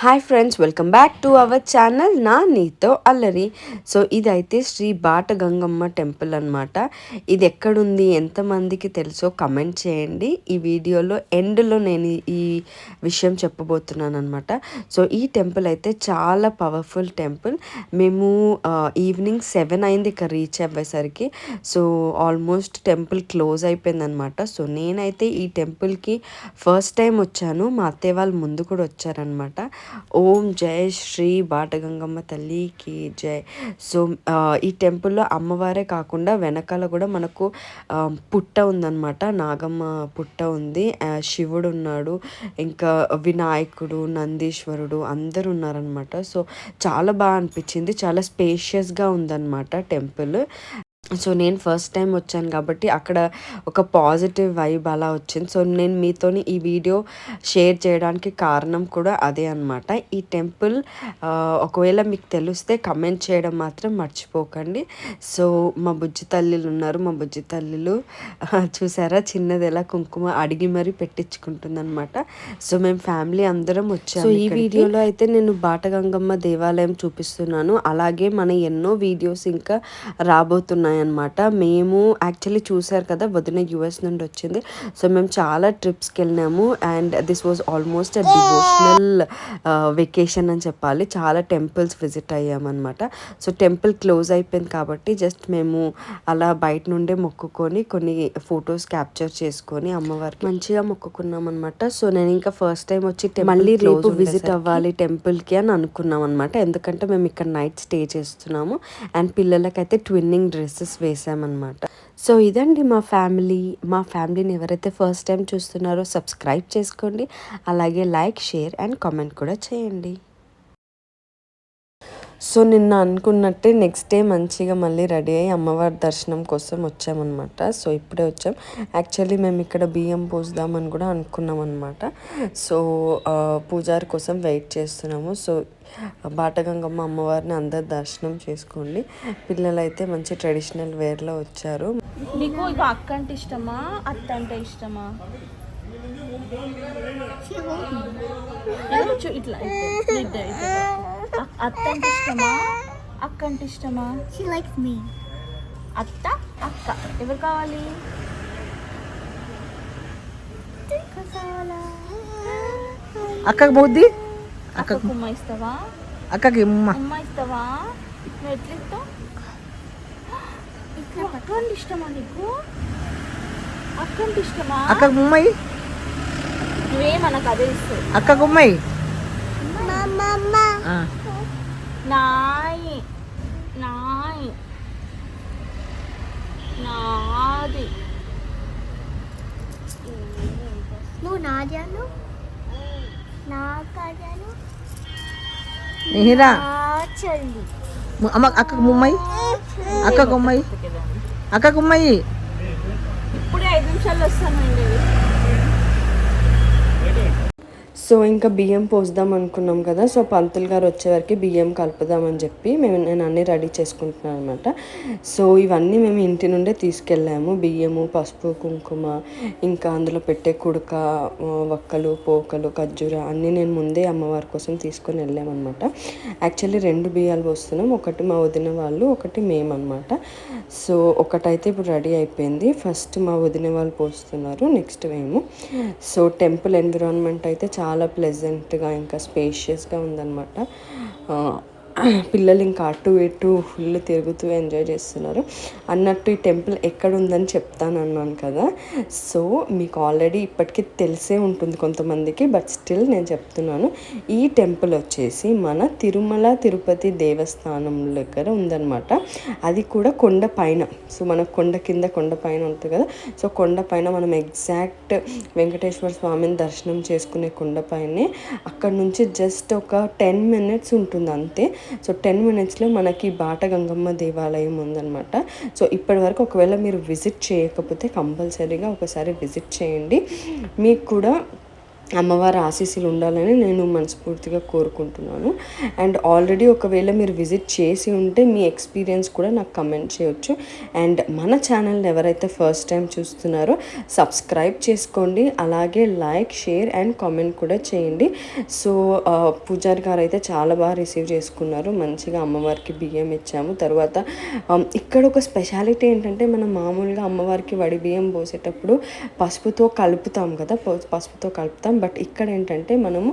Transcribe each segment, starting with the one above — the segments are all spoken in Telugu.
Hi friends welcome back to our channel నా నీతో అల్లరి. సో ఇదైతే శ్రీ బాట గంగమ్మ టెంపుల్ అనమాట ఇది ఎక్కడుంది ఎంతమందికి తెలుసో కమెంట్ చేయండి. ఈ వీడియోలో ఎండ్లో నేను ఈ విషయం చెప్పబోతున్నాను అనమాట సో ఈ టెంపుల్ అయితే చాలా పవర్ఫుల్ టెంపుల్. మేము ఈవినింగ్ సెవెన్ అయింది ఇక్కడ రీచ్ అయ్యేసరికి సో ఆల్మోస్ట్ టెంపుల్ క్లోజ్ అయిపోయిందనమాట సో నేనైతే ఈ టెంపుల్కి ఫస్ట్ టైం వచ్చాను. మా అత్తయ్య వాళ్ళు ముందు కూడా వచ్చారనమాట ఓం జయ శ్రీ బాటగంగమ్మ తల్లికి జై. సో ఈ టెంపుల్లో అమ్మవారే కాకుండా వెనకాల కూడా మనకు పుట్ట ఉందన్నమాట. నాగమ్మ పుట్ట ఉంది. శివుడు ఉన్నాడు. ఇంకా వినాయకుడు నందీశ్వరుడు అందరు ఉన్నారనమాట సో చాలా బాగా అనిపించింది. చాలా స్పేషియస్గా ఉందన్నమాట టెంపుల్. సో నేను ఫస్ట్ టైం వచ్చాను కాబట్టి అక్కడ ఒక పాజిటివ్ వైబ్ అలా వచ్చింది. సో నేను మీతోని ఈ వీడియో షేర్ చేయడానికి కారణం కూడా అదే అనమాట ఈ టెంపుల్ ఒకవేళ మీకు తెలిస్తే కమెంట్ చేయడం మాత్రం మర్చిపోకండి. సో మా బుజ్జి తల్లిలు ఉన్నారు. మా బుజ్జి తల్లిలు చూసారా? చిన్నది ఎలా కుంకుమ అడిగి మరీ పెట్టించుకుంటుంది అనమాట సో మేము ఫ్యామిలీ అందరం వచ్చాము సో ఈ వీడియోలో అయితే నేను బాటగంగమ్మ దేవాలయం చూపిస్తున్నాను. అలాగే మన ఎన్నో వీడియోస్ ఇంకా రాబోతున్నాయి. అనమాట మేము యాక్చువల్లీ చూసారు కదా వదిన యూఎస్ నుండి వచ్చింది. సో మేము చాలా ట్రిప్స్కి వెళ్ళినాము and this was almost a devotional vacation అని చెప్పాలి. చాలా టెంపుల్స్ విజిట్ అయ్యామన్నమాట. సో టెంపుల్ క్లోజ్ అయిపోయింది కాబట్టి జస్ట్ మేము అలా బయట నుండే మొక్కుకొని కొన్ని ఫొటోస్ క్యాప్చర్ చేసుకొని అమ్మవారికి మంచిగా మొక్కుకున్నాం అనమాట సో నేను ఇంకా ఫస్ట్ టైం వచ్చి మళ్ళీ రేపు విజిట్ అవ్వాలి టెంపుల్కి అని అనుకున్నాం అనమాట ఎందుకంటే మేము ఇక్కడ నైట్ స్టే చేస్తున్నాము. అండ్ పిల్లలకైతే ట్విన్నింగ్ డ్రెస్సెస్ డ్రెస్సెస్ వేసామన్నమాట. సో ఇదండి మా ఫ్యామిలీ. మా ఫ్యామిలీని ఎవరైతే ఫస్ట్ టైం చూస్తున్నారో సబ్స్క్రైబ్ చేసుకోండి. అలాగే లైక్ షేర్ అండ్ కామెంట్ కూడా చేయండి. సో నిన్న అనుకున్నట్టే నెక్స్ట్ డే మంచిగా మళ్ళీ రెడీ అయ్యి అమ్మవారి దర్శనం కోసం వచ్చామన్నమాట. సో ఇప్పుడే వచ్చాం. యాక్చువల్లీ మేము ఇక్కడ బియ్యం పోసుదామని కూడా అనుకున్నాం అనమాట సో పూజారి కోసం వెయిట్ చేస్తున్నాము. సో బాటగంగమ్మ అమ్మవారిని అందరు దర్శనం చేసుకోండి. పిల్లలు అయితే మంచి ట్రెడిషనల్ వేర్లో వచ్చారు. నీకు ఇక అక్క అంటే ఇష్టమా? అత్త అంటే ఇష్టమా ఇట్లా అత్త అంటే ఇష్టమా? అక్క అంటే ఇష్టమా? She likes me. అత్త అక్క. ఎవరు కావాలి? అక్కకి బౌద్ది అక్కకు ఉమ్మ ఇస్తావా? అక్కకి ఉమ్మ. ఉమ్మ ఇస్తావా? నువ్వు ఎట్లా ఇస్తావు అక్క అంటే ఇష్టమా నీకు? అక్క అంటే ఇష్టమా? అక్కకి ముమ్మయి నువ్వేమనకు అదే ఇస్తావు. అక్కకు ఉమ్మయి? నిహిరా అమ్మ అక్కకు ముమ్మయి అక్కకు ఉమ్మయి అక్కకు ఉమ్మయి ఇప్పుడే ఐదు నిమిషాలు వస్తానండి సో ఇంకా బియ్యం పోసుదాం అనుకున్నాం కదా. సో పంతులు గారు వచ్చేవరకు బియ్యం కలుపుదామని చెప్పి మేము నేను అన్నీ రెడీ చేసుకుంటున్నాను అనమాట సో ఇవన్నీ మేము ఇంటి నుండే తీసుకెళ్ళాము. బియ్యము పసుపు కుంకుమ ఇంకా అందులో పెట్టే కుడక వక్కలు పోకలు ఖర్జూర అన్నీ నేను ముందే అమ్మవారి కోసం తీసుకొని వెళ్ళామన్నమాట యాక్చువల్లీ రెండు బియ్యాలు పోస్తున్నాం. ఒకటి మా వదిన వాళ్ళు ఒకటి మేము అనమాట సో ఒకటైతే ఇప్పుడు రెడీ అయిపోయింది. ఫస్ట్ మా వదిన వాళ్ళు పోస్తున్నారు. నెక్స్ట్ మేము. సో టెంపుల్ ఎన్విరాన్మెంట్ అయితే చాలా చాలా ప్లెజెంట్గా ఇంకా స్పేషియస్గా ఉందన్నమాట. పిల్లలు ఇంకా అటు ఇటు ఫుల్ తిరుగుతూ ఎంజాయ్ చేస్తున్నారు. అన్నట్టు ఈ టెంపుల్ ఎక్కడ ఉందని చెప్తాను అన్నాను కదా. సో మీకు ఆల్రెడీ ఇప్పటికీ తెలిసే ఉంటుంది కొంతమందికి బట్ స్టిల్ నేను చెప్తున్నాను. ఈ టెంపుల్ వచ్చేసి మన తిరుమల తిరుపతి దేవస్థానం దగ్గర ఉందన్నమాట. అది కూడా కొండ పైన. సో మన కొండ కింద కొండ పైన ఉంటుంది కదా. సో కొండ పైన మనం ఎగ్జాక్ట్ వెంకటేశ్వర స్వామిని దర్శనం చేసుకునే కొండ పైనే. అక్కడ నుంచి జస్ట్ ఒక టెన్ మినిట్స్ ఉంటుంది అంతే. సో టెన్ మినిట్స్లో మనకి బాట గంగమ్మ దేవాలయం ఉందన్నమాట. సో ఇప్పటి వరకు ఒకవేళ మీరు విజిట్ చేయకపోతే కంపల్సరీగా ఒకసారి విజిట్ చేయండి. మీకు కూడా అమ్మవారి ఆశీస్సులు ఉండాలని నేను మనస్ఫూర్తిగా కోరుకుంటున్నాను. అండ్ ఆల్రెడీ ఒకవేళ మీరు విజిట్ చేసి ఉంటే మీ ఎక్స్పీరియన్స్ కూడా నాకు కమెంట్ చేయొచ్చు. అండ్ మన ఛానల్ని ఎవరైతే ఫస్ట్ టైం చూస్తున్నారో సబ్స్క్రైబ్ చేసుకోండి. అలాగే లైక్ షేర్ అండ్ కామెంట్ కూడా చేయండి. సో పూజారి గారు అయితే చాలా బాగా రిసీవ్ చేసుకున్నారు. మంచిగా అమ్మవారికి బియ్యం ఇచ్చాము. తర్వాత ఇక్కడ ఒక స్పెషాలిటీ ఏంటంటే మనం మామూలుగా అమ్మవారికి వడి బియ్యం పోసేటప్పుడు పసుపుతో కలుపుతాం కదా పసుపుతో కలుపుతాం. బట్ ఇక్కడ ఏంటంటే మనము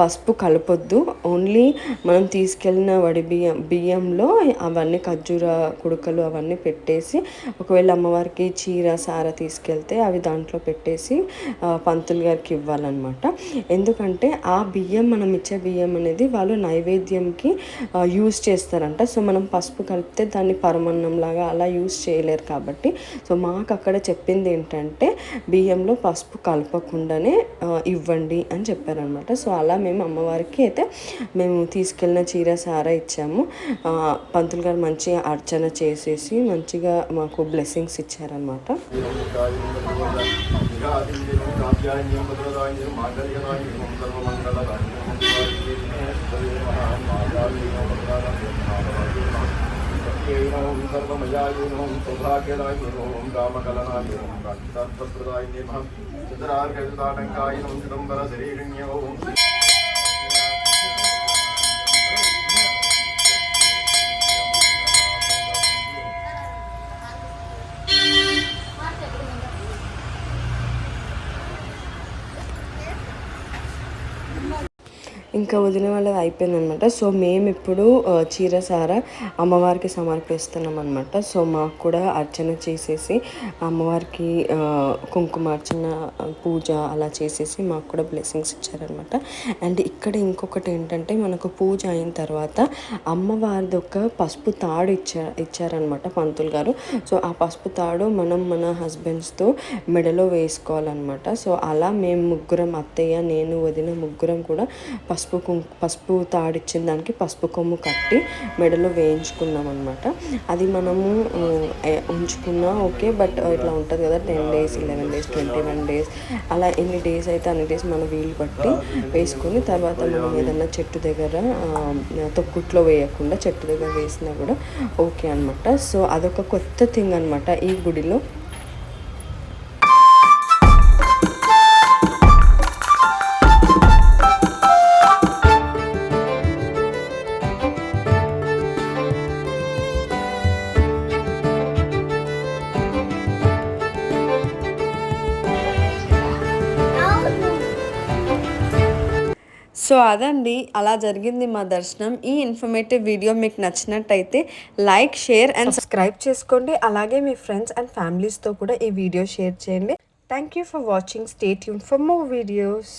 పసుపు కలపొద్దు. ఓన్లీ మనం తీసుకెళ్ళిన వడి బియ్యం బియ్యంలో అవన్నీ ఖర్జూర కుడుకలు అవన్నీ పెట్టేసి ఒకవేళ అమ్మవారికి చీర సార తీసుకెళ్తే అవి దాంట్లో పెట్టేసి పంతులు గారికి ఇవ్వాలన్నమాట. ఎందుకంటే ఆ బియ్యం మనం ఇచ్చే బియ్యం అనేది వాళ్ళు నైవేద్యంకి యూజ్ చేస్తారంట. సో మనం పసుపు కలిపితే దాన్ని పరమన్నంలాగా అలా యూజ్ చేయలేరు కాబట్టి. సో మాకు అక్కడ చెప్పింది ఏంటంటే బియ్యంలో పసుపు కలపకుండానే ఇవ్వండి అని చెప్పారనమాట. సో అలా మేము అమ్మవారికి అయితే మేము తీసుకెళ్ళిన చీర సారా ఇచ్చాము. పంతులు గారు మంచిగా అర్చన చేసేసి మంచిగా మాకు బ్లెస్సింగ్స్ ఇచ్చారనమాట. ഐക്യൈ ഓം സർവമയായി ഓം സൗഭാഗ്യതായി ഓം കാമകലനായി ഓം കാക്ഷിതാത്മസ്മൃതായി മഹം ചിതരാർഗതാടങ്കായി ഓം ചിദംബര ശരീരണ്യ ഓം ఇంకా వదిన వాళ్ళది అయిపోయిందనమాట. సో మేము ఇప్పుడు చీరసార అమ్మవారికి సమర్పిస్తున్నాం అనమాట సో మాకు కూడా అర్చన చేసేసి అమ్మవారికి కుంకుమ కుంకుమార్చన పూజ అలా చేసేసి మాకు కూడా బ్లెస్సింగ్స్ ఇచ్చారనమాట. అండ్ ఇక్కడ ఇంకొకటి ఏంటంటే మనకు పూజ అయిన తర్వాత అమ్మవారిది ఒక పసుపు తాడు ఇచ్చా ఇచ్చారనమాట పంతులు గారు. సో ఆ పసుపు తాడు మనం మన హస్బెండ్స్తో మెడలో వేసుకోవాలన్నమాట సో అలా మేము ముగ్గురం అత్తయ్య నేను వదిన ముగ్గురం కూడా పసుపు కుంకు పసుపు తాడిచ్చిన దానికి పసుపు కొమ్ము కట్టి మెడలో వేయించుకున్నాం అనమాట అది మనము ఉంచుకున్నా ఓకే బట్ ఇట్లా ఉంటుంది కదా ten days eleven days twenty one days అలా ఎన్ని డేస్ అయితే అన్ని డేస్ మనం వీలు పట్టి వేసుకొని తర్వాత మనం ఏదన్నా చెట్టు దగ్గర తొక్కుట్లో వేయకుండా చెట్టు దగ్గర వేసినా కూడా ఓకే అనమాట సో అదొక కొత్త థింగ్ అనమాట ఈ గుడిలో. సో అదండి అలా జరిగింది మా దర్శనం. ఈ ఇన్ఫర్మేటివ్ వీడియో మీకు నచ్చినట్టయితే లైక్ షేర్ అండ్ సబ్స్క్రైబ్ చేసుకోండి. అలాగే మీ ఫ్రెండ్స్ అండ్ ఫ్యామిలీస్తో కూడా ఈ వీడియో షేర్ చేయండి. Thank you for watching. Stay tune for more videos.